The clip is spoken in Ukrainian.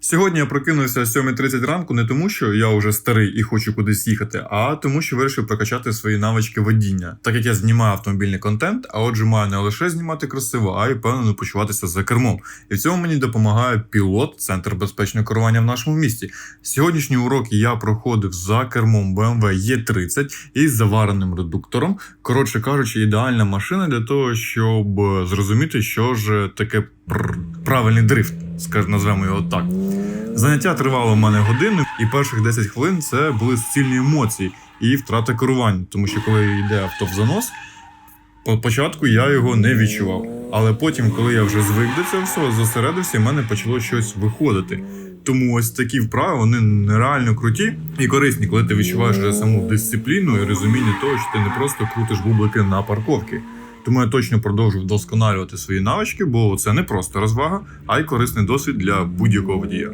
Сьогодні я прокинувся о 7.30 ранку не тому, що я вже старий і хочу кудись їхати, а тому, що вирішив прокачати свої навички водіння. Так як я знімаю автомобільний контент, а отже, маю не лише знімати красиво, а й впевнено почуватися за кермом. І в цьому мені допомагає пілот, центр безпечного керування в нашому місті. Сьогоднішній урок я проходив за кермом BMW E30 із завареним редуктором. Коротше кажучи, ідеальна машина для того, щоб е, зрозуміти, що ж таке правильний дрифт, скажімо, назвемо його так. Заняття тривало в мене годину, і перших 10 хвилин це були суцільні емоції і втрата керування, тому що коли йде авто в занос, по початку я його не відчував. Але потім, коли я вже звик до цього всього, зосередився, в мене почало щось виходити. Тому ось такі вправи вони нереально круті і корисні, коли ти відчуваєш вже саму дисципліну і розуміння того, що ти не просто крутиш бублики на парковці. Тому я точно продовжу вдосконалювати свої навички, бо це не просто розвага, а й корисний досвід для будь-якого водія.